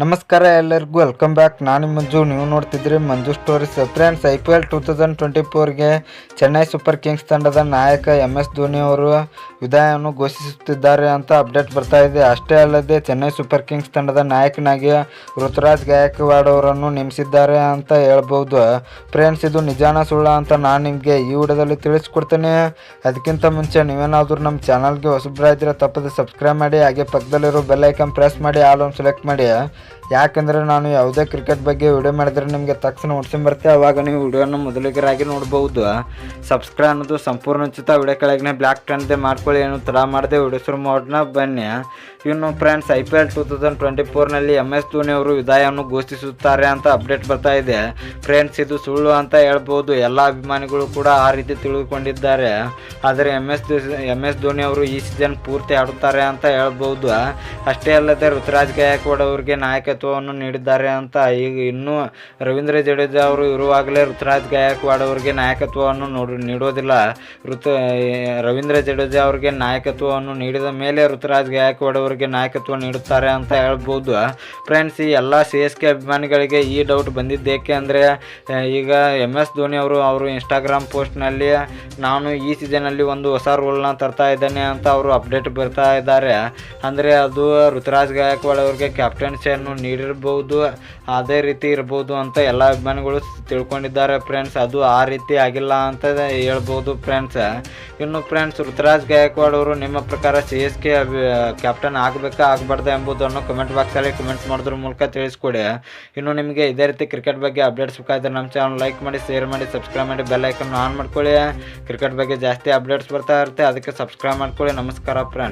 ನಮಸ್ಕಾರ ಎಲ್ಲರಿಗೂ welcome back ನಾನು ಮಂಜು. ನೀವು ನೋಡ್ತಿದ್ರಿ Manju stories friends I P L two thousand twenty ಫೋರ್ಗೆ Chennai super Kings ತಂಡದ ನಾಯಕ ಎಂ ಎಸ್ ಧೋನಿ ಅವರು ವಿದಾಯವನ್ನು ಘೋಷಿಸುತ್ತಿದ್ದಾರೆ ಅಂತ ಅಪ್ಡೇಟ್ ಬರ್ತಾ ಇದೆ. ಅಷ್ಟೇ ಅಲ್ಲದೆ ಚೆನ್ನೈ ಸೂಪರ್ ಕಿಂಗ್ಸ್ ತಂಡದ ನಾಯಕನಾಗಿ ಋತುರಾಜ್ ಗಾಯಕ್ವಾಡ್ ಅವರನ್ನು ನೇಮಿಸಿದ್ದಾರೆ ಅಂತ ಹೇಳ್ಬೋದು. ಫ್ರೆಂಡ್ಸ್, ಇದು ನಿಜಾನ ಸುಳ್ಳ ಅಂತ ನಾನು ನಿಮಗೆ ಈ ವಿಡಿಯೋದಲ್ಲಿ ತಿಳಿಸ್ಕೊಡ್ತೇನೆ. ಅದಕ್ಕಿಂತ ಮುಂಚೆ ನೀವೇನಾದರೂ ನಮ್ಮ ಚಾನಲ್ಗೆ ಹೊಸಬ್ರಾಗಿದ್ದರೆ ತಪ್ಪದೆ ಸಬ್ಸ್ಕ್ರೈಬ್ ಮಾಡಿ, ಹಾಗೆ ಪಕ್ಕದಲ್ಲಿರೋ ಬೆಲ್ ಐಕನ್ ಪ್ರೆಸ್ ಮಾಡಿ, ಆಲ್ ಸೆಲೆಕ್ಟ್ ಮಾಡಿ. ಯಾಕಂದರೆ ನಾನು ಯಾವುದೇ ಕ್ರಿಕೆಟ್ ಬಗ್ಗೆ ವಿಡಿಯೋ ಮಾಡಿದ್ರೆ ನಿಮಗೆ ತಕ್ಷಣ ಹುಡ್ಸಿ ಬರುತ್ತೆ. ಅವಾಗ ನೀವು ವಿಡಿಯೋನ ಮೊದಲಿಗರಾಗಿ ನೋಡ್ಬೋದು. ಸಬ್ಸ್ಕ್ರೈಬ್ ಅನ್ನೋದು ಸಂಪೂರ್ಣ ಉಚಿತ. ವಿಡಿಯೋ ಕೆಳಗೆ ಬ್ಲ್ಯಾಕ್ ಟನ್ದೆ ಮಾಡ್ಕೊಳ್ಳಿ ಏನು ತಡ ಮಾಡದೆ ವಿಡಿಯೋ ಮೋಡ್ನ ಬನ್ನಿ. ಇನ್ನು friends I P L two thousand twenty ಫೋರ್ನಲ್ಲಿ M S Dhoni ಅವರು ವಿದಾಯವನ್ನು ಘೋಷಿಸುತ್ತಾರೆ ಅಂತ ಅಪ್ಡೇಟ್ ಬರ್ತಾ ಇದೆ. ಫ್ರೆಂಡ್ಸ್ ಇದು ಸುಳ್ಳು ಅಂತ ಹೇಳ್ಬೋದು. ಎಲ್ಲ ಅಭಿಮಾನಿಗಳು ಕೂಡ ಆ ರೀತಿ ತಿಳಿದುಕೊಂಡಿದ್ದಾರೆ. ಆದರೆ M S M S Dhoni ಅವರು ಈ ಸೀಸನ್ ಪೂರ್ತಿ ಆಡುತ್ತಾರೆ ಅಂತ ಹೇಳ್ಬೋದು. ಅಷ್ಟೇ ಅಲ್ಲದೆ ಋತುರಾಜ್ ಗಾಯಕ್ವಾಡ್ ಅವರಿಗೆ ನಾಯಕತ್ವವನ್ನು ನೀಡಿದ್ದಾರೆ ಅಂತ ಈಗ ಇನ್ನೂ ರವೀಂದ್ರ ಜಡೇಜಾ ಅವರು ಇರುವಾಗಲೇ ಋತುರಾಜ್ ಗಾಯಕ್ವಾಡ್ ಅವರಿಗೆ ನಾಯಕತ್ವವನ್ನು ನೋಡು, ನೀಡೋದಿಲ್ಲ. ಋತು, ರವೀಂದ್ರ ಜಡೇಜಾ ಅವರಿಗೆ ನಾಯಕತ್ವವನ್ನು ನೀಡಿದ ಮೇಲೆ ಋತುರಾಜ್ ಗಾಯಕ್ವಾಡ್ ಅವರಿಗೆ ನಾಯಕತ್ವ ನೀಡುತ್ತಾರೆ ಅಂತ ಹೇಳ್ಬೋದು. ಫ್ರೆಂಡ್ಸ್, ಈ ಎಲ್ಲ ಸಿ ಎಸ್ ಕೆ ಅಭಿಮಾನಿಗಳಿಗೆ ಈ ಡೌಟ್ ಬಂದಿದ್ದೇಕೆ ಅಂದರೆ ಈಗ ಎಂ ಎಸ್ ಧೋನಿ ಅವರು ಅವರು ಇನ್ಸ್ಟಾಗ್ರಾಮ್ ಪೋಸ್ಟ್ನಲ್ಲಿ ನಾನು ಈ ಸೀಸನಲ್ಲಿ ಒಂದು ಹೊಸ ರೋಲ್ನ ತರ್ತಾ ಇದ್ದೇನೆ ಅಂತ ಅವರು ಅಪ್ಡೇಟ್ ಬರ್ತಾ ಇದ್ದಾರೆ. ಅಂದರೆ ಅದು ಋತುರಾಜ್ ಗಾಯಕ್ವಾಡ್ ಅವರಿಗೆ ಕ್ಯಾಪ್ಟನ್ಸಿಯನ್ನು ನೀಡಿರ್ಬೋದು, ಅದೇ ರೀತಿ ಇರ್ಬೋದು ಅಂತ ಎಲ್ಲ ಅಭಿಮಾನಿಗಳು ತಿಳ್ಕೊಂಡಿದ್ದಾರೆ. ಫ್ರೆಂಡ್ಸ್, ಅದು ಆ ರೀತಿ ಆಗಿಲ್ಲ ಅಂತ ಹೇಳ್ಬೋದು ಫ್ರೆಂಡ್ಸ್. ಇನ್ನು ಫ್ರೆಂಡ್ಸ್ ಋತುರಾಜ್ ಗಾಯಕ್ವಾಡ್ ಅವರು ನಿಮ್ಮ ಪ್ರಕಾರ ಸಿ ಎಸ್ ಕೆ ಕ್ಯಾಪ್ಟನ್ ಆಗಬೇಕಾ, ಆಗಬಾರ್ದಾ ಎಂಬುದನ್ನು ಕಮೆಂಟ್ ಬಾಕ್ಸಲ್ಲಿ ಕಮೆಂಟ್ಸ್ ಮಾಡೋದ್ರ ಮೂಲಕ ತಿಳಿಸ್ಕೊಡಿ. ಇನ್ನು ನಿಮಗೆ ಇದೇ ರೀತಿ ಕ್ರಿಕೆಟ್ ಬಗ್ಗೆ ಅಪ್ಡೇಟ್ಸ್ ಬೇಕಾದ್ರೆ ನಮ್ಮ ಚಾನಲ್ ಲೈಕ್ ಮಾಡಿ ಶೇರ್ ಮಾಡಿ ಸಬ್ಸ್ಕ್ರೈಬ್ ಮಾಡಿ ಬೆಲ್ ಐಕನ್ ಆನ್ ಮಾಡ್ಕೊಳ್ಳಿ. ಕ್ರಿಕೆಟ್ ಬಗ್ಗೆ ಜಾಸ್ತಿ ಅಪ್ಡೇಟ್ಸ್ ಬರ್ತಾ ಇರುತ್ತೆ, ಅದಕ್ಕೆ ಸಬ್ಸ್ಕ್ರೈಬ್ ಮಾಡ್ಕೊಳ್ಳಿ. ನಮಸ್ಕಾರ ಫ್ರೆಂಡ್ಸ್